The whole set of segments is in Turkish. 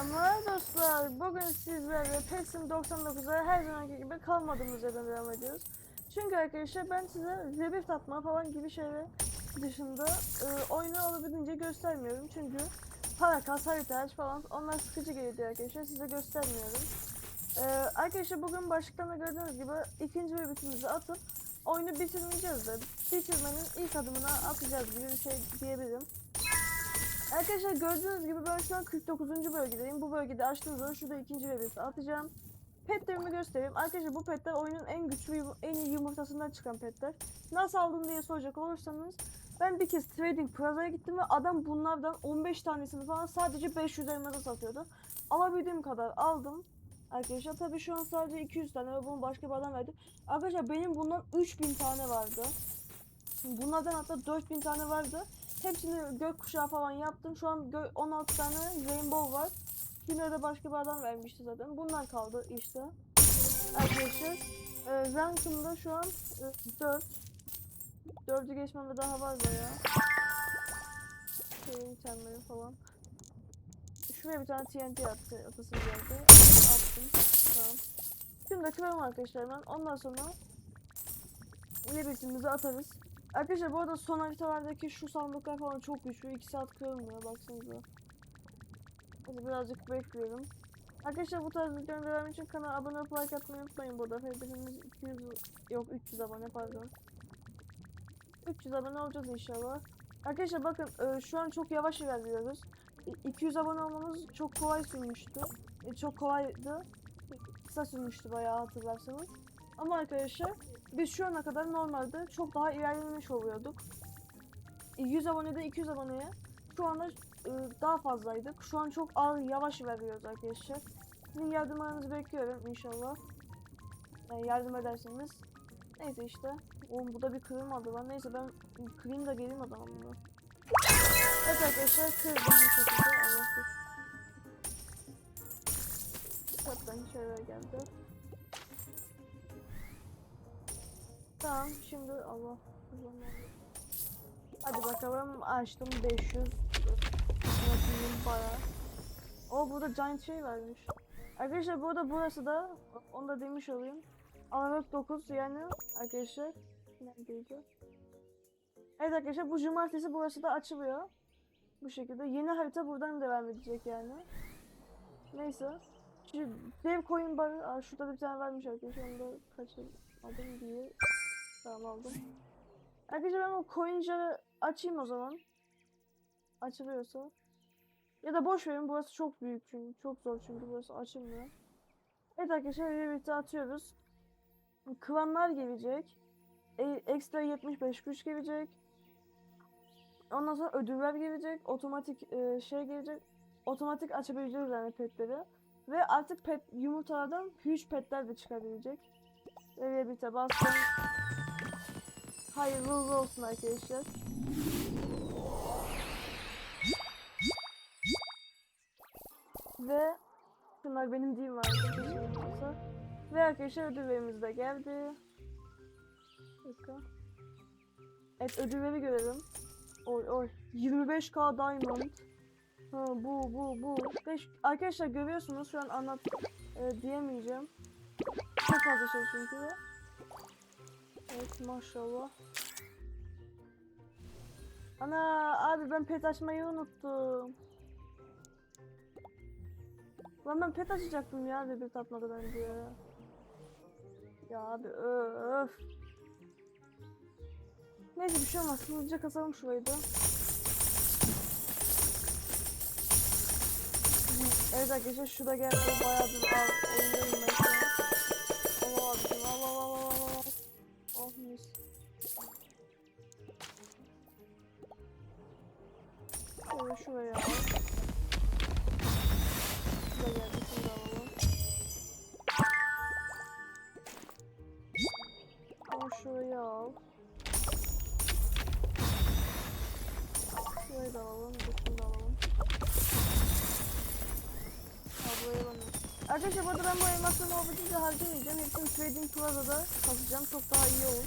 Selamlar dostlar. Bugün sizlerle PES'in 99'a her zamanki gibi kalmadığımız yerden devam ediyoruz. Çünkü arkadaşlar ben size rebift atma falan gibi şeyler dışında e, oyunu olabildiğince göstermiyorum. Çünkü para kas, harita aç falan onlar sıkıcı geliyor arkadaşlar. Size göstermiyorum. E, arkadaşlar bugün başlıktan gördüğünüz gibi ikinci rebiftimizi atıp oyunu bitirmeyeceğiz de bitirmenin ilk adımını atacağız gibi bir şey diyebilirim. Arkadaşlar gördüğünüz gibi ben şu an 49. bölgedeyim. Bu bölgede açtığım zaman şurada ikinci bebesi atacağım. Petlerimi göstereyim. Arkadaşlar bu petler oyunun en güçlü, en iyi yumurtasından çıkan petler. Nasıl aldım diye soracak olursanız ben bir kez Trading Plaza'ya gittim ve adam bunlardan 15 tanesini falan sadece 500 elmasa satıyordu. Alabildiğim kadar aldım. Arkadaşlar tabii şu an sadece 200 tane ve bunu başka bir adam verdi. Arkadaşlar benim bundan 3000 tane vardı. Bunlardan hatta 4000 tane vardı. Hepsini gökkuşağı falan yaptım. Şu an gö- 16 tane rainbow var. Yine başka bir adam vermişti zaten. Bunlar kaldı işte. Arkadaşlar e, rankımda şu an e, 4. 4'ü geçmemde daha var da ya. Şeyin itemleri falan. Şuraya bir tane TNT attı, atasım geldi. Attım. Tamam. Şimdi de kıralım arkadaşlar ben. Ondan sonra Nebetimizi atarız. Arkadaşlar bu arada son haritalardaki şu sandıklar falan çok güçlü. 2 saat kırılmıyor baksanıza. Hadi birazcık bekleyelim. Arkadaşlar bu tarz videoların devamı için kanala abone olup like atmayı unutmayın bu arada. Hepimiz 200 yok 300 abone pardon. 300 abone olacağız inşallah. Arkadaşlar bakın e, şu an çok yavaş ilerliyoruz. İ- 200 abone olmamız çok kolay sürmüştü. E, çok kolaydı. Kısa sürmüştü bayağı hatırlarsanız. Ama arkadaşlar biz şu ana kadar normalde çok daha ilerlemiş oluyorduk. E, 100 abonede 200 aboneye şu anda e, daha fazlaydık. Şu an çok ağır yavaş ilerliyoruz arkadaşlar. Sizin yardımlarınızı bekliyorum inşallah. Yani yardım ederseniz. Neyse işte. Oğlum bu da bir kırılmadı lan. Neyse ben kırayım da geleyim zaman bunu. Evet arkadaşlar kırdım bir şekilde. Allah Kaptan şeyler geldi. Tamam şimdi Allah. Hadi bakalım açtım 500 Bakayım para. O burada giant şey vermiş. Arkadaşlar burada burası da onu da demiş olayım. Aralık 9 yani arkadaşlar. Neredeydi? Evet arkadaşlar bu cumartesi burası da açılıyor. Bu şekilde yeni harita buradan devam edecek yani. Neyse. Şu dev coin barı, aa, şurada da bir tane varmış arkadaşlar onu da kaçırmadım diye. Tamam aldım. Arkadaşlar ben o coin jarı açayım o zaman. Açılıyorsa. Ya da boş verin burası çok büyük çünkü. Çok zor çünkü burası açılmıyor. Evet arkadaşlar birlikte atıyoruz. Kıvanlar gelecek. E, ekstra 75 güç gelecek. Ondan sonra ödüller gelecek. Otomatik e, şey gelecek. Otomatik açabileceğiz yani petleri. Ve artık pet yumurtalardan huge petler de çıkabilecek. Ve birlikte bastım. Hayırlı olsun arkadaşlar. Ve şunlar benim değil mi arkadaşlar? Ve arkadaşlar ödüllerimiz de geldi. Dakika. Evet ödülleri görelim. Oy oy. 25k diamond. Ha bu bu bu. Beş... Arkadaşlar görüyorsunuz şu an anlat e, diyemeyeceğim. Çok fazla şey çünkü. Evet maşallah. Ana abi ben pet açmayı unuttum. Lan ben pet açacaktım ya bir tatmadan önce. Ya abi öf. Neyse bir şey olmaz. Hızlıca kasalım şurayı da. Evet arkadaşlar şu da geldi. Bayağıdır al. Oyundayım ben Şöyle şuraya al. Şu da geldi. Şunu da alalım. Al şurayı al. Şurayı da alalım. De şunu da alalım. Al buraya bana. Arkadaşlar burada ben bu elmasları olabildiğince harcamayacağım. Hepsini Trading Plaza'da satacağım. Çok daha iyi olur.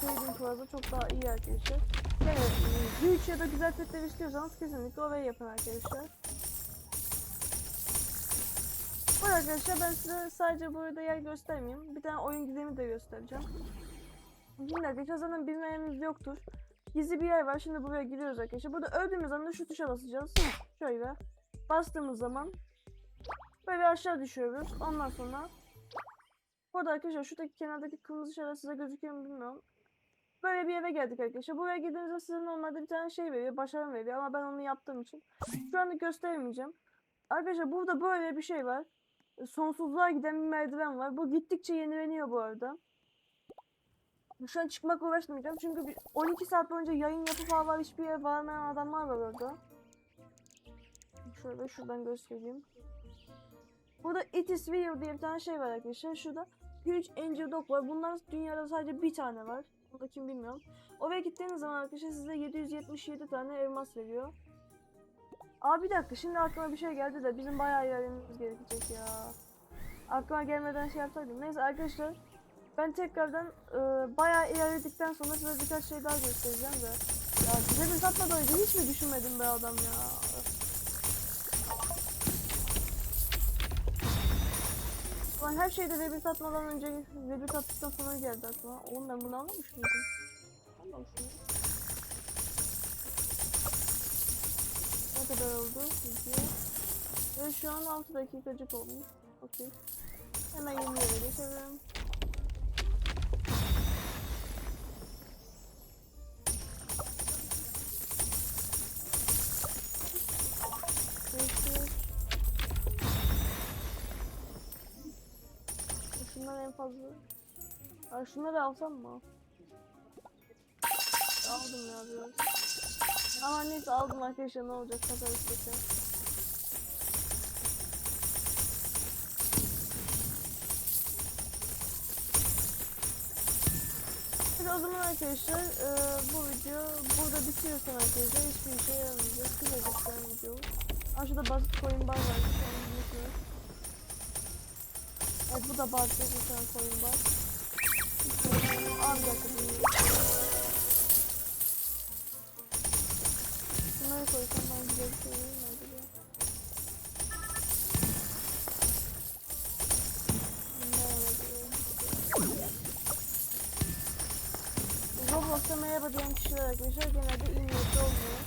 Trading Plaza çok daha iyi arkadaşlar. Yani e, büyük ya da güzel petler istiyorsanız kesinlikle oraya yapın arkadaşlar. arkadaşlar ben size sadece burada yer göstermeyeyim. Bir tane oyun gizemi de göstereceğim. Şimdi arkadaşlar zaten bilmeyeniniz yoktur. Gizli bir yer var. Şimdi buraya giriyoruz arkadaşlar. Burada öldüğümüz zaman şu tuşa basacağız. Şöyle. Bastığımız zaman böyle aşağı düşüyoruz. Ondan sonra burada arkadaşlar şuradaki kenardaki kırmızı şeyler size gözüküyor mu bilmiyorum. Böyle bir eve geldik arkadaşlar. Buraya girdiğinizde size normalde bir tane şey veriyor. Başarım veriyor ama ben onu yaptığım için şu anda gösteremeyeceğim. Arkadaşlar burada böyle bir şey var. Sonsuzluğa giden bir merdiven var. Bu gittikçe yenileniyor bu arada. Şu an çıkmak uğraşmayacağım çünkü bir 12 saat boyunca yayın yapıp hala hiçbir yere varmayan adamlar var orada. Şöyle şuradan göstereyim. Burada It is Real diye bir tane şey var arkadaşlar. Şurada Huge Angel Dog var. Bundan dünyada sadece bir tane var. Burada kim bilmiyorum. Oraya gittiğiniz zaman arkadaşlar size 777 tane elmas veriyor. Aa bir dakika şimdi aklıma bir şey geldi de bizim bayağı ilerlememiz gerekecek ya. Aklıma gelmeden şey yapsaydım. Neyse arkadaşlar ben tekrardan e, bayağı ilerledikten sonra size birkaç şey daha göstereceğim de. Ya size bir satmadan önce hiç mi düşünmedim be adam ya? Ulan her şeyde Rebir satmadan önce Rebir sattıktan sonra geldi aklıma. Oğlum ben bunu anlamış mıydım? Anlamışım. Ne kadar oldu? Video. Ve şu an 6 dakikacık olmuş. Okey. Hemen yeni yere geçelim. Ay şunları alsam mı? Aldım ya biraz. Ama neyse aldım arkadaşlar ne olacak kadar istese. Hadi o zaman arkadaşlar e, bu video burada bitiyorsa arkadaşlar hiçbir işe yaramayacak. Kısacık bir video. Aa şurada basit coin bar var. Evet bu da basit bir tane coin bar. Aa bir dakika. Bunları koysam ben güzel bir şey mu acaba? Roblox'ta merhaba diyen kişiler arkadaşlar genelde iyi niyetli olmuyor.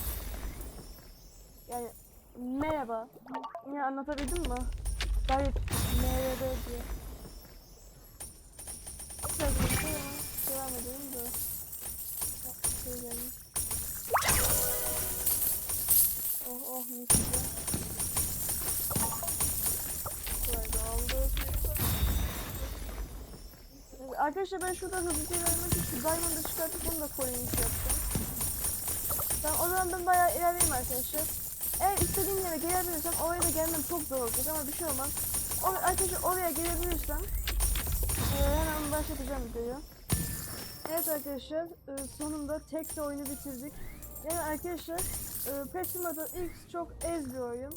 Yani merhaba. Ya anlatabildim mi? Gayet merhaba diye. De. Bak, Şey gelmiş. Oh oh aldık. Evet, Arkadaşlar ben şurada hızlıca vermek için Diamond'ı çıkartıp bunu da iş yapacağım. Ben o zaman ben bayağı ilerleyeyim arkadaşlar. Eğer istediğim yere gelebilirsem oraya da gelmem çok zor olacak ama bir şey olmaz. O, arkadaşlar oraya gelebilirsem e, hemen başlatacağım videoyu. Evet arkadaşlar e, sonunda tek de oyunu bitirdik. Yani arkadaşlar e, Simulator X çok ez bir oyun.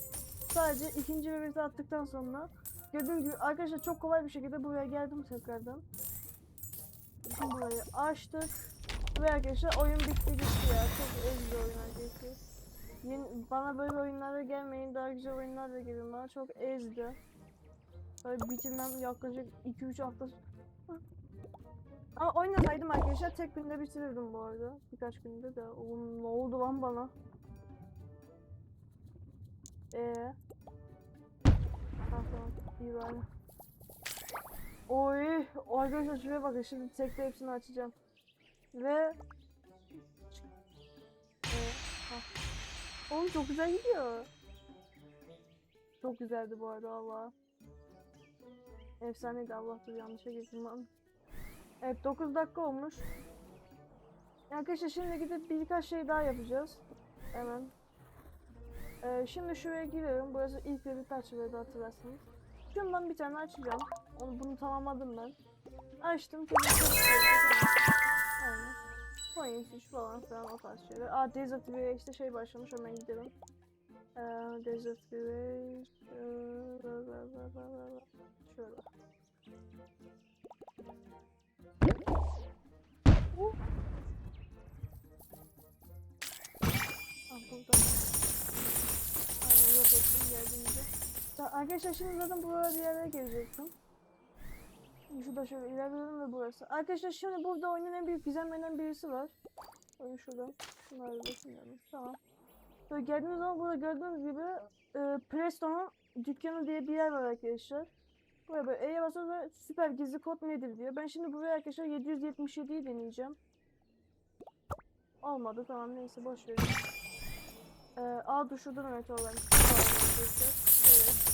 Sadece ikinci ve attıktan sonra gördüğünüz gibi arkadaşlar çok kolay bir şekilde buraya geldim tekrardan. Şimdi burayı açtık. Ve arkadaşlar oyun bitti gitti ya. Çok ez bir oyun arkadaşlar. Yeni, bana böyle oyunlara gelmeyin. Daha güzel oyunlarla gelin bana. Çok ezdi. Böyle bitirmem yaklaşık 2-3 hafta ama oynasaydım arkadaşlar tek günde bitirirdim bu arada. Birkaç günde de. Oğlum ne oldu lan bana? Ee. Ha tamam. İyi bari. Oy. Arkadaşlar şuraya bakın. Şimdi tekte hepsini açacağım. Ve ee. Oğlum çok güzel gidiyor. Çok güzeldi bu arada Allah. Efsaneydi Allah dur yanlışa lan. Evet 9 dakika olmuş. Arkadaşlar şimdi gidip birkaç şey daha yapacağız. Hemen. Ee, şimdi şuraya giriyorum. Burası ilk taç verdi hatırlarsınız. Şundan bir tane açacağım. Onu bunu tamamladım ben. Açtım. Aynen. Coin fish falan filan o tarz şeyler. Aa Desert Village işte şey başlamış hemen gidelim. Ee, Desert Village. Ee. Şöyle. Arkadaşlar şimdi zaten buralara bir yerlere gelecektim. Şurada şöyle ilerleyelim ve burası. Arkadaşlar şimdi burada oyunun en büyük gizemlerinden birisi var. Oyun şurada. Şunları da düşünüyorum. Tamam. Böyle geldiğiniz zaman burada gördüğünüz gibi e, Presto'nun dükkanı diye bir yer var arkadaşlar. Buraya böyle E'ye basıyoruz süper gizli kod nedir diyor. Ben şimdi buraya arkadaşlar 777'yi deneyeceğim. Olmadı tamam neyse boş verin. Ee, A da demek olan. Evet.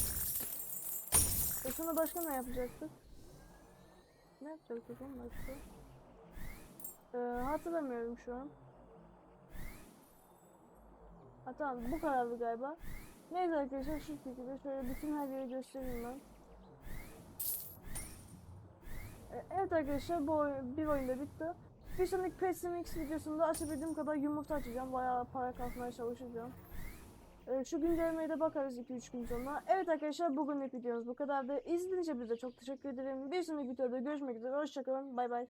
E sonra başka ne yapacaktık? Ne yapacaktık oğlum başka? Ee, hatırlamıyorum şu an. Ha tamam bu kadardı galiba. Neyse arkadaşlar şu şekilde şöyle bütün her yeri göstereyim ben. Evet arkadaşlar bu oyun, bir oyunda bitti. Bir sonraki Pessim X videosunda açabildiğim kadar yumurta açacağım. Bayağı para kasmaya çalışacağım. E, şu güncellemeye de bakarız 2-3 gün sonra. Evet arkadaşlar bugünlük videomuz bu kadar da izlediğiniz için bize çok teşekkür ederim. Bir sonraki videoda görüşmek üzere. Hoşçakalın. Bay bay.